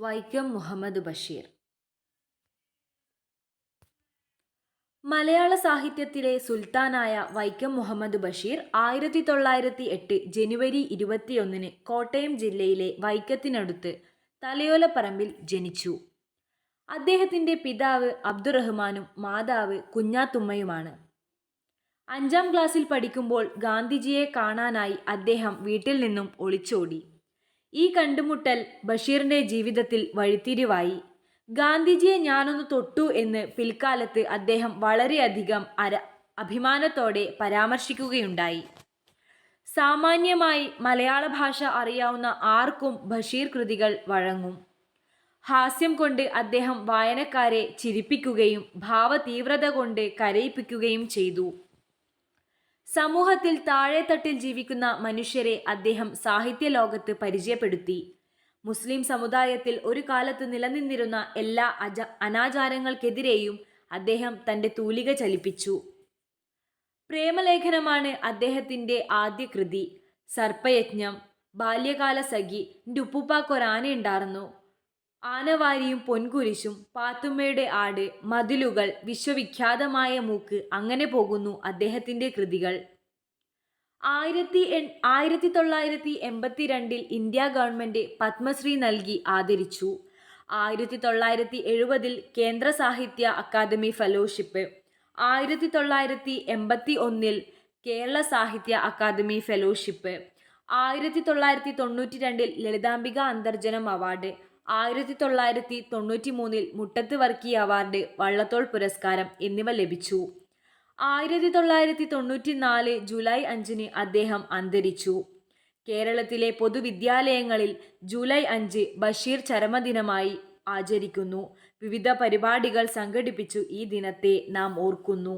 വൈക്കം മുഹമ്മദ് ബഷീർ. മലയാള സാഹിത്യത്തിലെ സുൽത്താനായ വൈക്കം മുഹമ്മദ് ബഷീർ ആയിരത്തി തൊള്ളായിരത്തി എട്ട് ജനുവരി ഇരുപത്തിയൊന്നിന് കോട്ടയം ജില്ലയിലെ വൈക്കത്തിനടുത്ത് തലയോലപ്പറമ്പിൽ ജനിച്ചു. അദ്ദേഹത്തിന്റെ പിതാവ് അബ്ദുറഹ്മാനും മാതാവ് കുഞ്ഞാത്തുമ്മയുമാണ്. അഞ്ചാം ക്ലാസ്സിൽ പഠിക്കുമ്പോൾ ഗാന്ധിജിയെ കാണാനായി അദ്ദേഹം വീട്ടിൽ നിന്നും ഒളിച്ചോടി. ഈ കണ്ടുമുട്ടൽ ബഷീറിന്റെ ജീവിതത്തിൽ വഴിത്തിരിവായി. ഗാന്ധിജിയെ ഞാനൊന്ന് തൊട്ടു എന്ന് പിൽക്കാലത്ത് അദ്ദേഹം വളരെയധികം അര അഭിമാനത്തോടെ പരാമർശിക്കുകയുണ്ടായി. സാമാന്യമായി മലയാള ഭാഷ അറിയാവുന്ന ആർക്കും ബഷീർ കൃതികൾ വഴങ്ങും. ഹാസ്യം കൊണ്ട് അദ്ദേഹം വായനക്കാരെ ചിരിപ്പിക്കുകയും ഭാവതീവ്രത കൊണ്ട് കരയിപ്പിക്കുകയും ചെയ്തു. സമൂഹത്തിൽ താഴെത്തട്ടിൽ ജീവിക്കുന്ന മനുഷ്യരെ അദ്ദേഹം സാഹിത്യ ലോകത്ത് പരിചയപ്പെടുത്തി. മുസ്ലിം സമുദായത്തിൽ ഒരു കാലത്ത് നിലനിന്നിരുന്ന എല്ലാ അജ അനാചാരങ്ങൾക്കെതിരെയും അദ്ദേഹം തന്റെ തൂലിക ചലിപ്പിച്ചു. പ്രേമലേഖനമാണ് അദ്ദേഹത്തിന്റെ ആദ്യ കൃതി. സർപ്പയജ്ഞം ബാല്യകാല സഖി എന്റെ ഉപ്പുപ്പാക്കൊരാനയുണ്ടായിരുന്നു ആനവാരിയും പൊൻകുരിശും പാത്തുമ്മയുടെ ആട് മതിലുകൾ വിശ്വവിഖ്യാതമായ മൂക്ക് അങ്ങനെ പോകുന്നു അദ്ദേഹത്തിന്റെ കൃതികൾ. ആയിരത്തി എൺ ആയിരത്തി തൊള്ളായിരത്തി എൺപത്തി രണ്ടിൽ ഇന്ത്യ ഗവൺമെന്റ് പത്മശ്രീ നൽകി ആദരിച്ചു. ആയിരത്തി തൊള്ളായിരത്തി എഴുപതിൽ കേന്ദ്ര സാഹിത്യ അക്കാദമി ഫെലോഷിപ്പ്. ആയിരത്തി തൊള്ളായിരത്തി എൺപത്തി ഒന്നിൽ കേരള സാഹിത്യ അക്കാദമി ഫെലോഷിപ്പ്. ആയിരത്തി തൊള്ളായിരത്തി തൊണ്ണൂറ്റി രണ്ടിൽ ലളിതാംബിക അന്തർജനം അവാർഡ്. ആയിരത്തി തൊള്ളായിരത്തി തൊണ്ണൂറ്റി മൂന്നിൽ മുട്ടത്ത് വർക്കി അവാർഡ് വള്ളത്തോൾ പുരസ്കാരം എന്നിവ ലഭിച്ചു. ആയിരത്തി തൊള്ളായിരത്തി തൊണ്ണൂറ്റി നാല് ജൂലൈ അഞ്ചിന് അദ്ദേഹം അന്തരിച്ചു. കേരളത്തിലെ പൊതുവിദ്യാലയങ്ങളിൽ ജൂലൈ അഞ്ച് ബഷീർ ചരമദിനമായി ആചരിക്കുന്നു. വിവിധ പരിപാടികൾ സംഘടിപ്പിച്ചു ഈ ദിനത്തെ നാം ഓർക്കുന്നു.